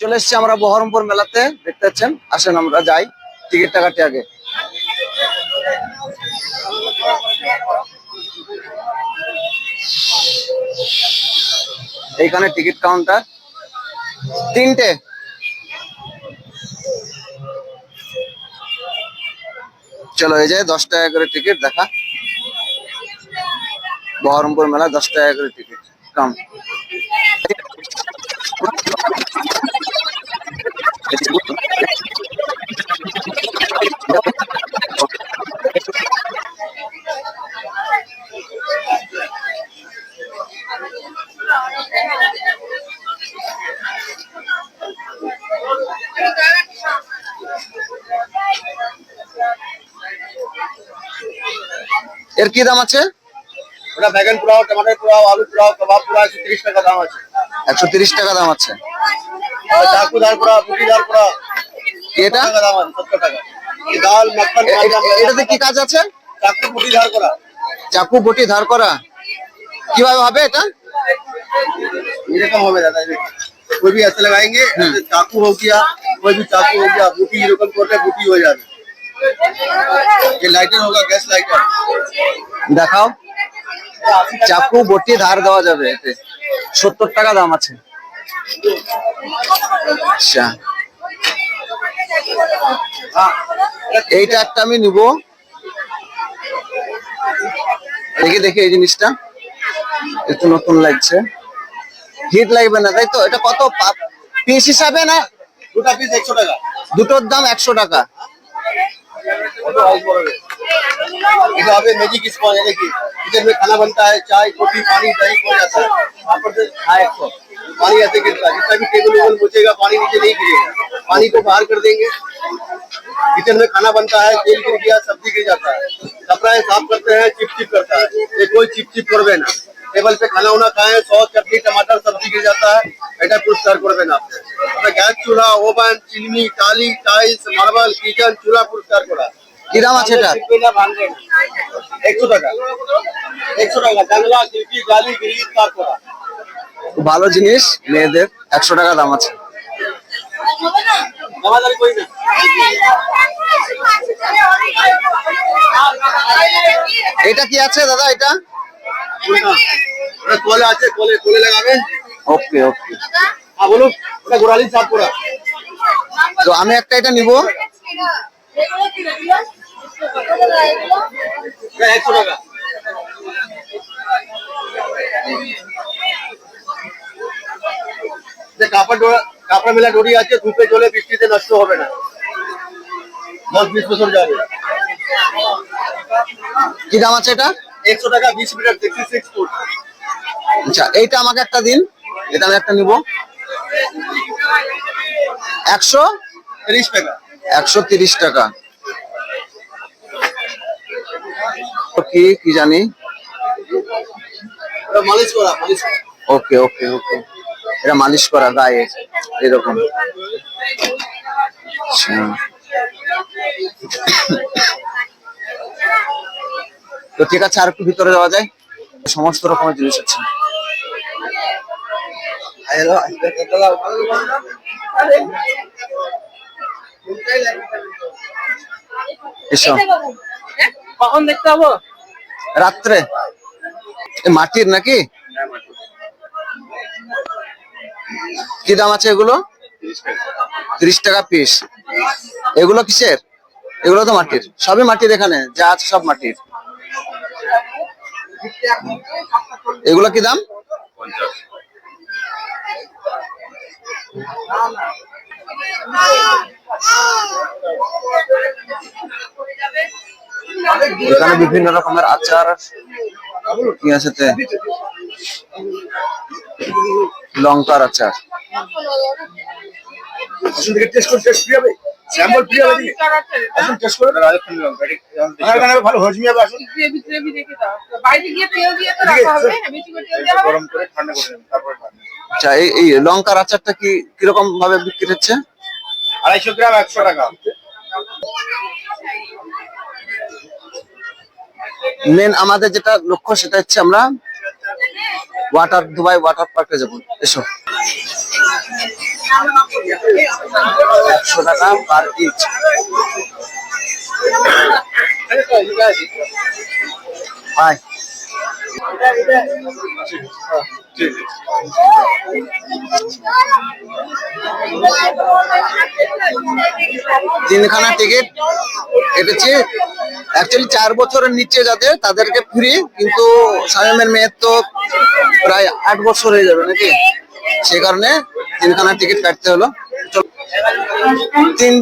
চলে এসছি আমরা বহরমপুর মেলাতে, দেখতে পাচ্ছেন? আসেন আমরা যাই টিকিটটা কাটি আগে। এইখানে টিকিট কাউন্টার। তিনটে। চলো, এই যে দশ টাকা করে টিকিট, দেখা। বহরমপুর মেলা দশ টাকা করে টিকিট। কম কি দাম আছে? ওটা বেগুন পোলাও টমেটো পোলাও আলু পোলাও কবাব পোলাও একশো তিরিশ টাকা দাম আছে। একশো তিরিশ টাকা দাম আছে। চাকু ডাল পোড়া বুটি ডাল পোড়া এটা? দাম আছে সত্তর টাকা। ডাল মাখন এটাতে কি কাজ আছে? চাকু বুটি ধার করা। চাকু বুটি ধার করা। কীভাবে হবে এটা? এরকম হবে দাদা कोई भी ऐसे लगाएंगे चाकू हो गया कोई भी चाकू हो गया बूटी रकम करते बूटी हो ये लाइटर होगा गैस लाइटर দেখাও চাকু বটি ধার দেওয়া যাবে এতে সত্তর টাকা দাম আছে আচ্ছা এইটা একটা আমি নিব দেখি দেখি এই জিনিসটা একটু নতুন লাগছে হিট লাগবে না তাই তো এটা কত পিস হিসাবে না দুটা পিস 100 টাকা দুটোর দাম একশো টাকা इधर मैजिक स्पॉन इधर में खाना बनता है, चाय, कॉफ़ी, पानी, दही हो जाता है। पर सौ पानी ऐसे गिरता है जितना भी टेबल वेबल मुचेगा पानी नीचे नहीं गिरेगा। पानी को बाहर कर देंगे। किचन में खाना बनता है, तेल गिर गया, सब्ज़ी गिर जाता है। कपड़ा साफ़ करते हैं चिप चिप करता है। ये कोई चिप चिप करवे ना। टेबल पे खाना उना खाए सॉस चटनी टमाटर सब्जी गिर जाता है এটা পুরস্কার করবেন আপনি আপনার গ্যাস চুলা ওভেন চিমনি টালি টাইলস মার্বেল কিচেন চুলা পুরস্কার করা কি দাম আছে এটা একশো টাকা একশো টাকা জানলা খিড়কি গালি গ্রিল কাজ করা খুব ভালো জিনিস মেয়েদের একশো টাকা দাম আছে জামাদারি করি না এটা কি আছে দাদা এটা কোনটা? ওটা কোলে আছে কোলে কোলে লাগাবেন ওকে ওকে। হ্যাঁ বলুন ওটা গোড়ালি সাফ করা তো আমি একটা এটা নিব। একশো টাকা। যে কাপড় ডোরা কাপড় মেলা ডোরি আছে ধূপে জলে বৃষ্টিতে নষ্ট হবে না। দশ বিশ বছর যাবে। কি দাম আছে এটা? একশো টাকা বিশ মিটার সিক্সটি সিক্স ফুট আচ্ছা এইটা আমাকে একটা দিন। এটা আমি একটা নিব। একশো? তিরিশ টাকা। একশো তিরিশ টাকা। কি কি জানি? মালিশ করা মালিশ ওকে ওকে ওকে। এটা মালিশ করা গায়ে এরকম। আচ্ছা। তো ঠিক আছে, আর একটু ভিতরে যাওয়া যায়। সমস্ত রকমের জিনিস আছে। কখন দেখতে রাত্রে মাটির নাকি? কি দাম আছে এগুলো? তিরিশ টাকা পিস এগুলো কিসের? এগুলো তো মাটির। সবই মাটির এখানে। যা আছে সব মাটির। এগুলো কি দাম? এখানে বিভিন্ন রকমের আচার কি আছে তে? লঙ্কার আচার। আসুন দেখে টেস্ট করে টেস্ট ফ্রি হবে। স্যাম্পল ফ্রি হবে টেস্ট করে। রাজস্থানি লঙ্কা আমার এখানে ভালো হজমি হবে আসুন। গ্রেভি গ্রেভি দেখে দাও। বাইরে গিয়ে তেল দিয়ে তো রাখা হবে বেশি করে তেল দেওয়া গরম করে ঠান্ডা করে তারপরে আচ্ছা এই এই লঙ্কার আচারটা কি কীরকম ভাবে বিক্রি হচ্ছে? আড়াইশো গ্রাম একশো টাকা। মেন আমাদের যেটা লক্ষ্য সেটা হচ্ছে আমরা ওয়াটার দুবাই ওয়াটার পার্কে যাব। এসো। একশো টাকা পার ইচ হাই তিনখানা টিকিট কেটেছি। অ্যাকচুয়ালি চার বছরের নিচে যাদের তাদেরকে ফ্রি কিন্তু সামিমের মেয়ের তো প্রায় আট বছর হয়ে যাবে নাকি? সে কারণে তিনখানা টিকিট কাটতে হলো। তিন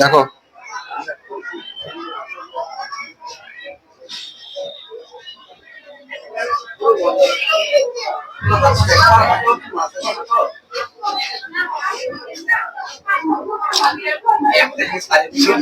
দেখো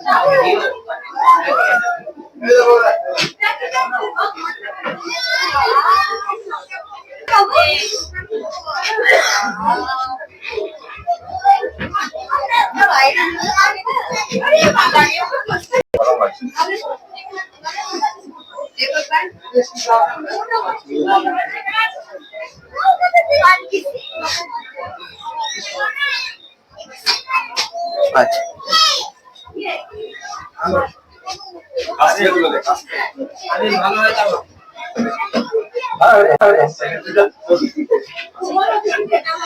চলে আচ্ছা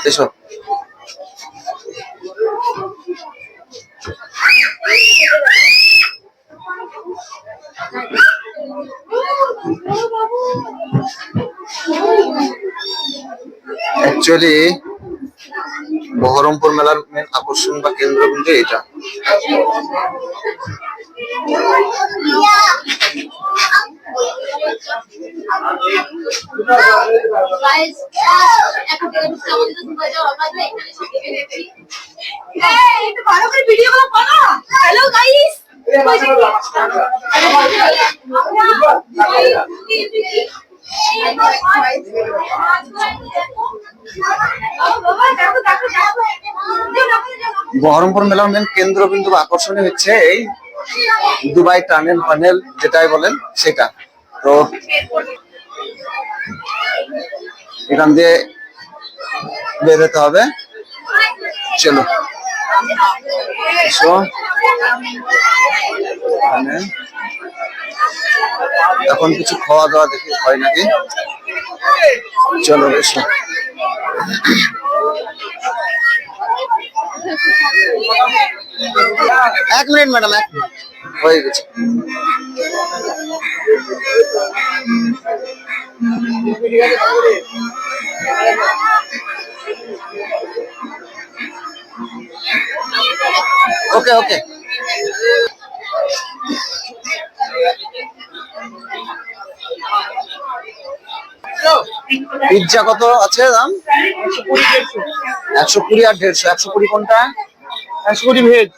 এসো। অ্যাকচুয়ালি বহরমপুর মেলার মেন আকর্ষণ বা কেন্দ্রবিন্দু এটা Guys, এখন থেকে ঢুকতে আমাদের তো দুবার যাওয়া হবে এখানে সব থেকে দেখি এই একটু ভালো করে ভিডিও গুলো করো হ্যালো গাইস বহরমপুর মেলার মেন কেন্দ্রবিন্দু বা আকর্ষণীয় হচ্ছে এই দুবাই টানেল ফানেল যেটাই বলেন সেটা। তো এখান দিয়ে বের হতে হবে। চলো। এখন। কিছু খাওয়া দাওয়া দেখি হয় নাকি? চলো এসো। এক মিনিট ম্যাডাম এক মিনিট। হয়ে গেছে। ওকে ওকে পিজ্জা কত আছে দাম? একশো কুড়ি আর দেড়শো। একশো কুড়ি কোনটা? একশো কুড়ি ভেজ।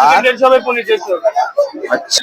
আর? দেড়শো হবে পনির দেড়শো। আচ্ছা।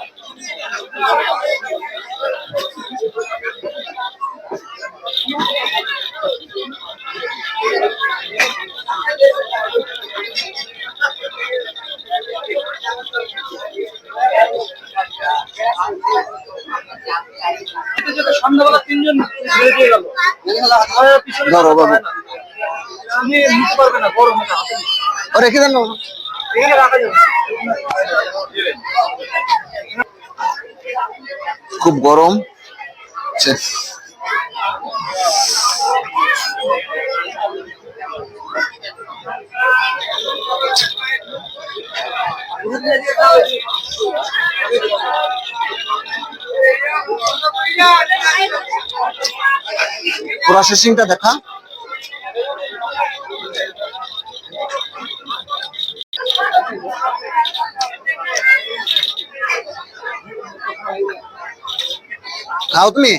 ধরো বাবু। রেখে দেন খুব গরম। প্রসেসিংটা দেখা খাও তুমি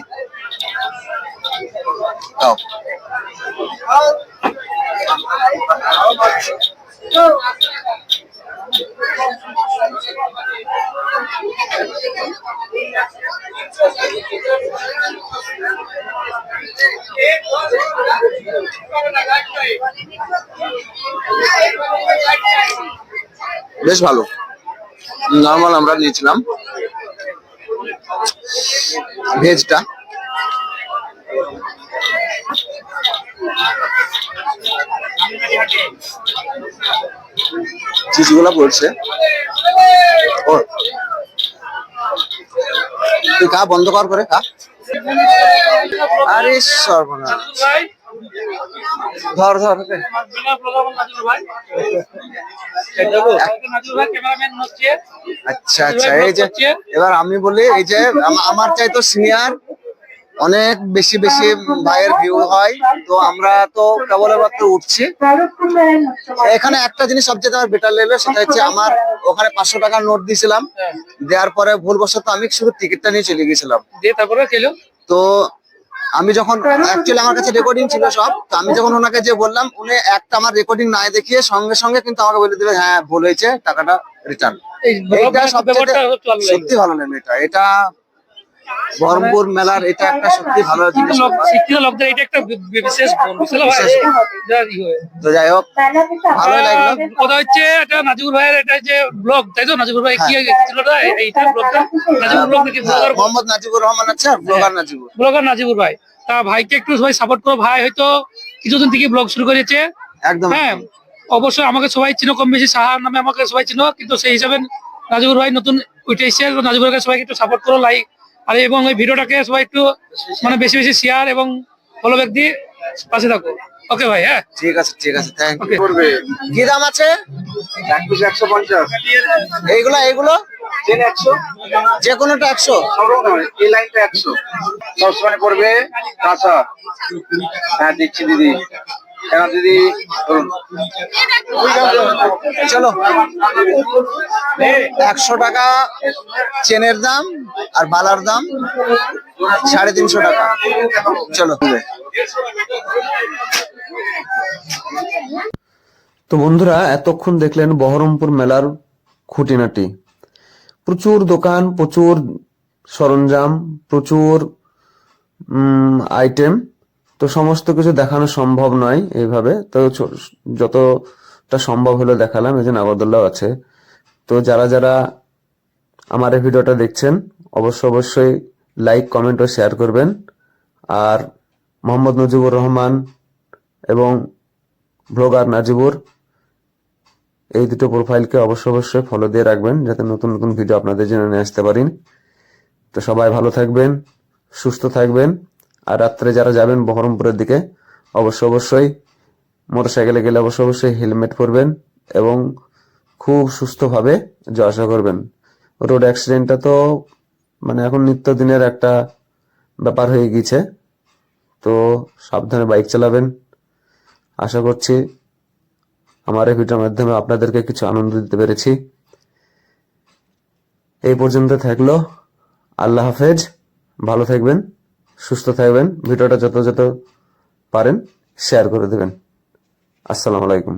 বেশ ভালো। নর্মাল আমরা নিয়েছিলাম। ভেজটা। চিজগুলো পড়ছে। ও তুই খা, বন্ধ কর করে খা। আরে সর্বনাশ। ধর ধর আচ্ছা আচ্ছা এই যে এবার আমি বলি এই যে আমার চাই তো সিনিয়র অনেক বেশি বেশি ভাইয়ের ভিউ হয়। তো আমরা তো কেবলমাত্র উঠছি। এখানে একটা জিনিস সবচেয়ে আমার বেটার লেগেলো সেটা হচ্ছে আমার ওখানে পাঁচশো টাকার নোট দিয়েছিলাম। দেওয়ার পরে ভুলবশত আমি শুধু টিকিটটা নিয়ে চলে গেছিলাম দিয়ে তারপরে খেলো। তো আমি যখন অ্যাকচুয়ালি আমার কাছে রেকর্ডিং ছিল সব তো আমি যখন ওনাকে যে বললাম উনি একটা আমার রেকর্ডিং না দেখিয়ে সঙ্গে সঙ্গে কিন্তু আমাকে বলে দিবে হ্যাঁ ভুল হয়েছে টাকাটা রিটার্ন এই এইটা সবচেয়ে। সত্যি ভালো লাগল এটা এটা বহরমপুর মেলার এটা একটা সত্যি ভালো জিনিস। শিক্ষিত লোকদের এটা একটা বিশেষ হয়। তো যাই হোক ভালোই লাগল। কথা হচ্ছে এটা নাজিবুর ভাইয়ের এটা যে ব্লগ তাই তো? নাজিবুর ভাই কি ছিল এইটা ব্লগটা? নাজিবুর ব্লগ নাকি হ্যাঁ, মোহাম্মদ নাজিবুর রহমান আছে আর ব্লগার নাজিবুর। ব্লগার নাজিবুর ভাই। তা ভাইকে একটু সবাই সাপোর্ট করো। ভাই হয়তো কিছুদিন থেকে ব্লগ শুরু করেছে। একদম। হ্যাঁ অবশ্যই আমাকে সবাই চিনো কম বেশি। সাহার নামে আমাকে সবাই চিনো। কিন্তু সেই হিসাবে নাজিবুর ভাই নতুন উঠে এসেছে তো নাজিবুর ভাইকে সবাইকে একটু সাপোর্ট করো লাইক আর এবং এই ভিডিওটাকে সবাই একটু মানে বেশি বেশি শেয়ার এবং ফলো ব্যাক দিয়ে পাশে থাকো। ওকে ভাই হ্যাঁ? ঠিক আছে ঠিক আছে থ্যাংক ইউ ওকে কি দাম আছে? এক পিস একশো পঞ্চাশ। এইগুলো এইগুলো? একশো। যে কোনোটা একশো? সব রকম হবে। এই লাইনটা একশো। সবসময় পড়বে কাঁচা। হ্যাঁ দিচ্ছি দিদি। কেন দিদি চলো, একশো টাকা চেনের দাম আর বালার দাম সাড়ে তিনশো টাকা। চলো। তো বন্ধুরা, এতক্ষণ দেখলেন বহরমপুর মেলার খুঁটিনাটি। প্রচুর দোকান, প্রচুর সরঞ্জাম, প্রচুর আইটেম তো সমস্ত কিছু দেখানো সম্ভব নয় এইভাবে। তো যতটা সম্ভব হলো দেখালাম, এই যে নাগরদোল্লাও আছে। তো যারা যারা আমার এই ভিডিওটা দেখছেন, অবশ্য অবশ্যই লাইক কমেন্ট ও শেয়ার করবেন। আর মোহাম্মদ নজিবুর রহমান এবং ব্লগার নাজিবুর, এই দুটো প্রোফাইলকে অবশ্য অবশ্যই ফলো দিয়ে রাখবেন, যাতে নতুন নতুন ভিডিও আপনাদের জন্য নিয়ে আসতে পারি। তো সবাই ভালো থাকবেন, সুস্থ থাকবেন। আর রাত্রে যারা যাবেন বহরমপুরের দিকে, অবশ্য অবশ্যই মোটরসাইকেলে গেলে অবশ্য অবশ্যই হেলমেট পরবেন এবং খুব সুস্থভাবে যাওয়া আসা করবেন। রোড অ্যাক্সিডেন্টটা তো মানে এখন নিত্যদিনের একটা ব্যাপার হয়ে গিয়েছে। তো সাবধানে বাইক চালাবেন। আশা করছি আমার এই ভিডিওর মাধ্যমে আপনাদেরকে কিছু আনন্দ দিতে পেরেছি। এই পর্যন্ত থাকল। আল্লাহ হাফেজ। ভালো থাকবেন। সুস্থ থাকবেন ভিডিওটা যত যত পারেন শেয়ার করে দেবেন। আসসালামু আলাইকুম।